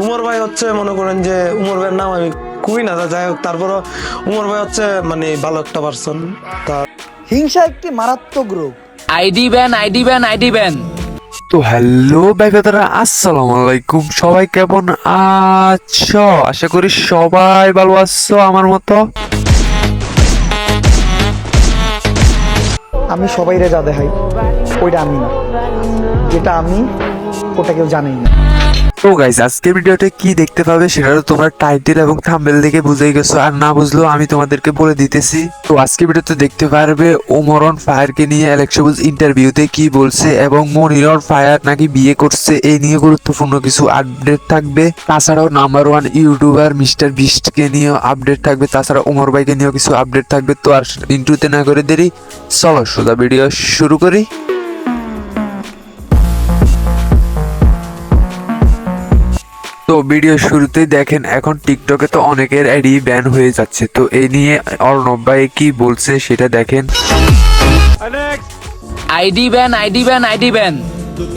উমর ভাই হচ্ছে মনে করেন যে উমর ভাইয়ের নাম আমি খুবই না যাই হোক তারপরও উমর ভাই হচ্ছে মানে ভালো একটা পার্সন তা হিংসা একটি মারাত্মক রোগ। ID ban ID ban ID ban. তো হ্যালো ব্যাপারা আসসালামু আলাইকুম। সবাই কেমন আছো? আশা করি সবাই ভালো আছো আমার মতো। আমি সবাইরে যা দেখাই ওইটা আমি না। যেটা আমি ওটা কেউ জানেই না। তো গাইস আজকের ভিডিওতে কি দেখতে পাবে সেটা তোমরা টাইটেল এবং থাম্বেল দেখে বুঝেই গেছো, আর না বুঝলেও আমি তোমাদেরকে বলে দিতেছি। তো আজকের ভিডিওতে দেখতে পারবে ওমরন ফায়ারকে নিয়ে অ্যালেক্সবুজ ইন্টারভিউতে কি বলছে এবং মনিরন ফায়ার নাকি বিয়ে করছে এই নিয়ে গুরুত্বপূর্ণ কিছু আপডেট থাকবে। তাছাড়াও নাম্বার ওয়ান ইউটিউবার মিস্টার বিস্টকে নিয়েও আপডেট থাকবে, তাছাড়া ওমর ভাইকে নিয়েও কিছু আপডেট থাকবে। তো আর ইন্টুতে না করে দেরি, চলো সোজা ভিডিও শুরু করি। ভিডিও শুরুতেই দেখেন, এখন টিকটকে তো অনেকের অ্যাডি ব্যান হয়ে যাচ্ছে। তো এই নিয়ে অর্ণব ভাই কি বলছে সেটা দেখেন। ID ban ID ban ID ban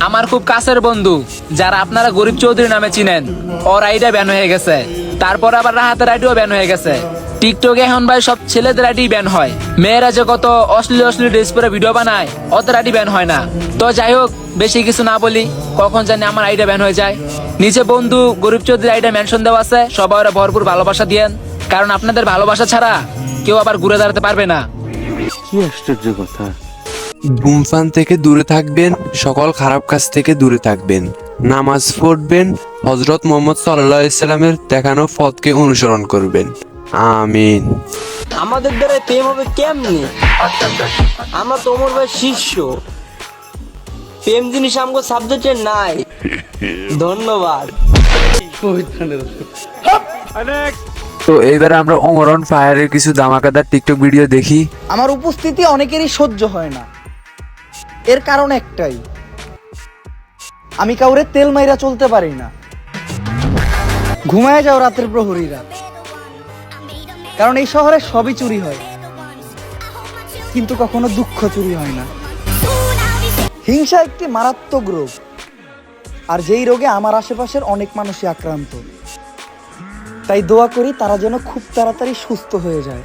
আমার খুব কাছের বন্ধু, যারা আপনারা গরিব চৌধুরী নামে চিনেন, ওর আইডা ব্যান হয়ে গেছে। তারপর আবার রাহাতের আইডিও ব্যান হয়ে গেছে। টিকটকে এখন ভাই সব ছেলেদের আইডি ব্যান হয়। মেয়েরা যে কত অশ্লীল অশ্লীল ড্রেস পরে ভিডিও বানায় ওদের আইডি ব্যান হয় না। তো যাই হোক, বেশি কিছু না বলি, কখন জানি আমার আইডিয়া ব্যান হয়ে যায়। নিচে বন্ধু গরিব চৌধুরী আইডিয়া মেনশন দেওয়া আছে, সবাই ভরপুর ভালোবাসা দিয়েন। কারণ আপনাদের ভালোবাসা ছাড়া কেউ আবার ঘুরে দাঁড়াতে পারবে না। কি আশ্চর্য কথা। ধূমপান থেকে দূরে থাকবেন, সকল খারাপ কাজ থেকে দূরে থাকবেন। নামাজ পড়বেন হজরত মোহাম্মদ সাল্লাহ ইসলামের দেখানো পথকে অনুসরণ করবেন। আমিন। আমাদের দ্বারা প্রেম হবে কেমনি? আমরা তো অমর ভাই শিষ্য। প্রেম জিনিস আমাকে সাবজেক্টে নাই। ধন্যবাদ। তো এইবারে আমরা অমরন ফায়ারের কিছু দামাকাদার টিকটক ভিডিও দেখি। আমার উপস্থিতি অনেকেরই সহ্য হয় না। এর কারণ একটাই। আমি কাউরে তেল মাইরা চলতে পারি না। ঘুমায় যাও রাতের প্রহরীরা। কারণ এই শহরে সবই চুরি হয়। কিন্তু কখনো দুঃখ চুরি হয় না। হিংসা একটি মারাত্মক রোগ। আর যেই রোগে আমার আশেপাশের অনেক মানুষই আক্রান্ত। তাই দোয়া করি তারা যেন খুব তাড়াতাড়ি সুস্থ হয়ে যায়।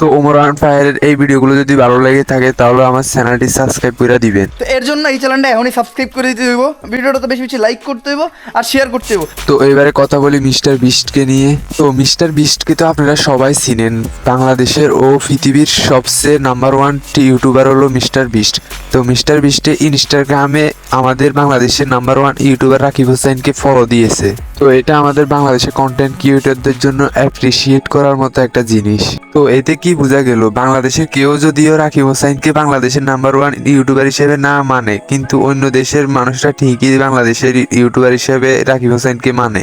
তো ওমর ওমরান ফায়ারের এই ভিডিওগুলো যদি ভালো লেগে থাকে তাহলে আমার চ্যানেলটি সাবস্ক্রাইব করে দিবেন। তো এর জন্য এই চ্যানেলটা এখনই সাবস্ক্রাইব করে দিতে হইব। ভিডিওটা তো বেশি বেশি লাইক করতে হইব আর শেয়ার করতে হইব। তো এবারে কথা বলি মিস্টার বিস্টকে নিয়ে। তো মিস্টার বিস্টকে তো আপনারা সবাই চিনেন। বাংলাদেশের ও পৃথিবীর সবচেয়ে নাম্বার ওয়ান ইউটিউবার হলো মিস্টার বিস্ট। তো মিস্টার বিস্টে ইনস্টাগ্রামে আমাদের বাংলাদেশের নাম্বার ওয়ান ইউটিউবার রাকিব হোসেনকে ফলো দিয়েছে। তো এটা আমাদের বাংলাদেশের কন্টেন্ট ক্রিয়েটরদের জন্য অ্যাপ্রিসিয়েট করার মতো একটা জিনিস। তো এতে কি বোঝা গেল বাংলাদেশের কেউ যদিও রাকিব হোসেনকে বাংলাদেশের নাম্বার ওয়ান ইউটিউবার হিসেবে না মানে কিন্তু অন্য দেশের মানুষরা ঠিকই বাংলাদেশের ইউটিউবার হিসেবে রাকিব হোসেনকে মানে।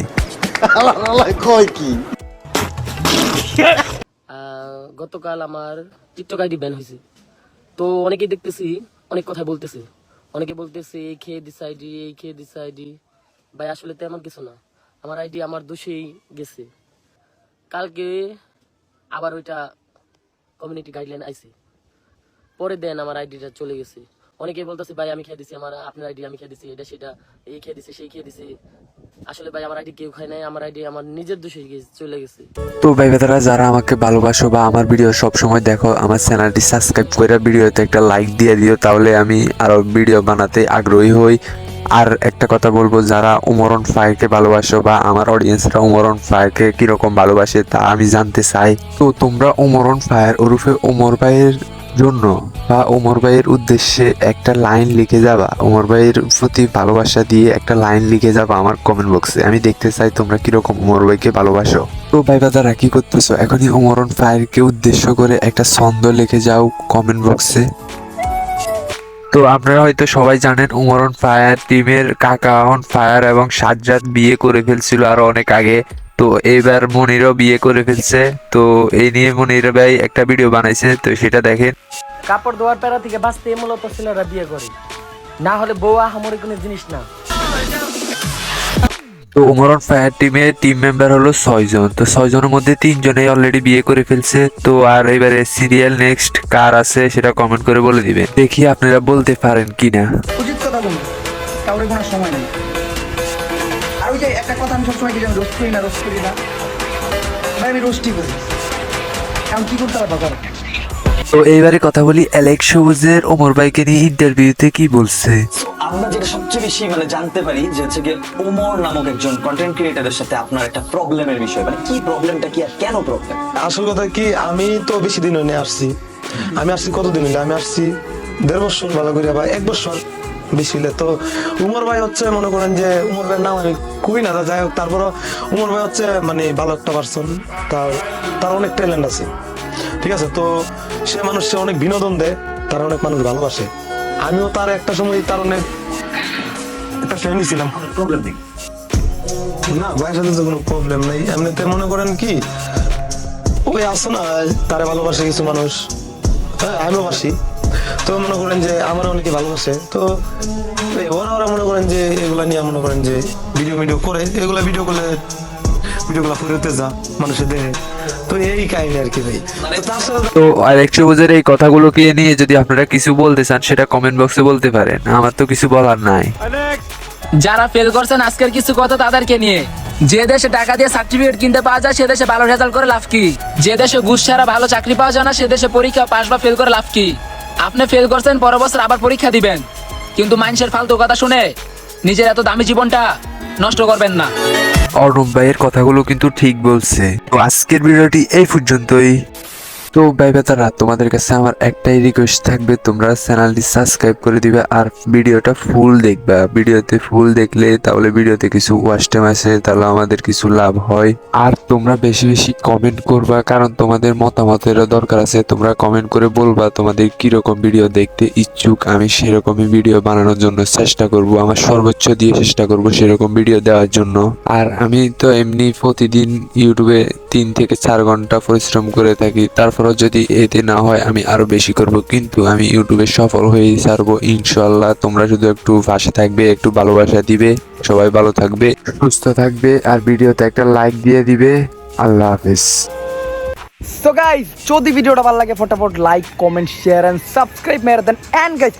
গতকাল আমার টিকটক আইডি ব্যান হয়েছে। তো অনেকেই দেখতেছি অনেক কথা বলতেছে। অনেকে বলতেছে এই খেয়ে দিস আইডি এই খেয়ে দিস আইডি ভাই আসলে তেমন কিছু না। আমার আইডি আমার দোষেই গেছে। কালকে আবার ওইটা কমিউনিটি গাইডলাইন আইছে। পরে দেন আমার আইডিটা চলে গেছে। অনেকে বলতেছে, ভাই, আমি খেয়ে দিছি, আমার আপনার আইডি, আমি খেয়ে দিছি, এটা সেটা, এই খেয়ে দিছে, সেই খেয়ে দিছে। আসলে ভাই, আমার আইডি কেউ খায় নাই, আমার আইডি আমার নিজের দোষে চলে গেছে। তো ভাই বেতারা যারা আমাকে ভালোবাসো বা আমার ভিডিও সব সময় দেখো, আমার চ্যানেলটি সাবস্ক্রাইব করে ভিডিওতে একটা লাইক দিয়ে দিও, তাহলে আমি আরও ভিডিও বানাতে আগ্রহী হই। আর একটা কথা বলব, যারা উমরন ফায়ারকে ভালোবাসো বা আমার অডিয়েন্সরা উমরন ফায়ারকে কীরকম ভালোবাসে তা আমি জানতে চাই। তো তোমরা উমরন ফায়ার ওরফে ওমর ভাইয়ের জন্য বা ওমর ভাইয়ের উদ্দেশ্যে একটা লাইন লিখে যাবা? ওমর ভাইয়ের প্রতি ভালোবাসা দিয়ে একটা লাইন লিখে যাবা আমার কমেন্ট বক্সে আমি দেখতে চাই তোমরা কীরকম ওমর ভাইকে ভালোবাসো। তো ভাই দাদারা কি করতেছো? এখনই ওমরন ফায়ারকে উদ্দেশ্য করে একটা ছন্দ লিখে যাও কমেন্ট বক্সে তো আপনারা হয়তো সবাই জানেন উমর অন ফায়ার টিমের কাকা অন ফায়ার এবং সাজ্জাদ বিয়ে করে ফেলছিল আরও অনেক আগে। তো এবার মনিরও বিয়ে করে ফেলছে। তো এই নিয়ে মনির ভাই একটা ভিডিও বানাইছে, তো সেটা দেখেন। কাপড় ধোয়ার প্যারা থেকে বাঁচতে মূলত ছেলেরা বিয়ে করে। না হলে বউ আহামরি কোনো জিনিস না। তো উমরন ফায়ার টিমে টিম মেম্বার হলো ছয়জন। তো ছয়জনের মধ্যে তিনজনেই অলরেডি বিয়ে করে ফেলছে। তো আর এবারে সিরিয়াল নেক্সট কার আছে সেটা কমেন্ট করে বলে দিবেন। দেখি আপনারা বলতে পারেন কিনা। আমি রোস্ট করি না ভাই, আমি করি। কি করতে পারব তো এইবারে কথা বলি অ্যালেক্স সবুজের ওমর ভাইকে নিয়ে ইন্টারভিউতে কি বলছে? আমরা যেটা সবচেয়ে বেশি মানে জানতে পারি যে হচ্ছে গিয়ে ওমর নামক একজন কন্টেন্ট ক্রিয়েটারের সাথে আপনার একটা প্রবলেমের বিষয়। মানে কি প্রবলেমটা কি আর কেন প্রবলেম আসল কথা কি আমি তো বেশি দিন হয়নি আসছি। আমি আসছি কতদিন হইলে? আমি আসছি দেড় বছর ভালো করে বা এক বছর বেশি হইলে। তো উমর ভাই হচ্ছে মনে করেন যে উমর ভাইয়ের নাম আমি খুবই না যাই হোক তারপরও উমর ভাই হচ্ছে মানে ভালো একটা পার্সন তার তার অনেক ট্যালেন্ট আছে। ঠিক আছে? তো সে মানুষ সে অনেক বিনোদন দেয় তার অনেক মানুষ ভালোবাসে। আমিও তার একটা সময় তার অনেক একটা ফ্রেন্ড ছিলাম প্রবলেম নেই না ভাইয়ের সাথে তো কোনো প্রবলেম নেই। এমনিতে মনে করেন কি ওই আসো না তারে ভালোবাসে কিছু মানুষ। হ্যাঁ আমিও বাসি। তো মনে করেন যে আমার অনেকে ভালোবাসে। তো ওরা ওরা মনে করেন যে এগুলা নিয়ে মনে করেন যে ভিডিও ভিডিও করে। এগুলা ভিডিও করলে ভিডিওগুলো ফুটেতে যা মানুষের দেখে তো এই কাহিনী আর কি ভাই। তো তার সাথে তো অ্যালেক্স সবুজের এই কথাগুলোকে নিয়ে যদি আপনারা কিছু বলতে চান সেটা কমেন্ট বক্সে বলতে পারেন। আমার তো কিছু বলার নাই। যারা ফেল করছেন আজকের কিছু কথা তাদেরকে নিয়ে। যে দেশে টাকা দিয়ে সার্টিফিকেট কিনতে পাওয়া যায় সে দেশে ভালো রেজাল্ট করে লাভ কি? যে দেশে ঘুষ ছাড়া ভালো চাকরি পাওয়া যায় না সে দেশে পরীক্ষা পাস বা ফেল করে লাভ কি? আপনি ফেল করছেন পরের বছর আবার পরীক্ষা দিবেন। কিন্তু মানুষের ফালতু কথা শুনে নিজের এত দামি জীবনটা নষ্ট করবেন না। অর্ণব ভাইয়ের কথাগুলো কিন্তু ঠিক বলছে। তো আজকের ভিডিওটি এই পর্যন্তই। তো ভাই বেতারা তোমাদের কাছে আমার একটাই রিকোয়েস্ট থাকবে, তোমরা চ্যানেলটি সাবস্ক্রাইব করে দিবে আর ভিডিওটা ফুল দেখবা। ভিডিওতে ফুল দেখলে তাহলে ভিডিওতে কিছু ওয়াচ টাইম আছে, তাহলে আমাদের কিছু লাভ হয়। আর তোমরা বেশি বেশি কমেন্ট করবা, কারণ তোমাদের মতামতেরও দরকার আছে। তোমরা কমেন্ট করে বলবা তোমাদের কীরকম ভিডিও দেখতে ইচ্ছুক। আমি সেরকমই ভিডিও বানানোর জন্য চেষ্টা করব, আমার সর্বোচ্চ দিয়ে চেষ্টা করব সেরকম ভিডিও দেওয়ার জন্য। আর আমি তো এমনি প্রতিদিন ইউটিউবে তিন থেকে চার ঘণ্টা পরিশ্রম করে থাকি তারপরও যদি এতে না হয়, আমি আরও বেশি করব। কিন্তু আমি ইউটিউবে সফল হয়ে ছাড়বো ইনশাল্লাহ তোমরা শুধু একটু পাশে থাকবে, একটু ভালোবাসা দিবে। সবাই ভালো থাকবে, সুস্থ থাকবে। আর ভিডিওতে একটা লাইক দিয়ে দিবে। আল্লাহ হাফেজ। সো গাইজ যদি ভিডিওটা ভালো লাগে, ফটাফট like comment share and subscribe মেরে দেন। And guys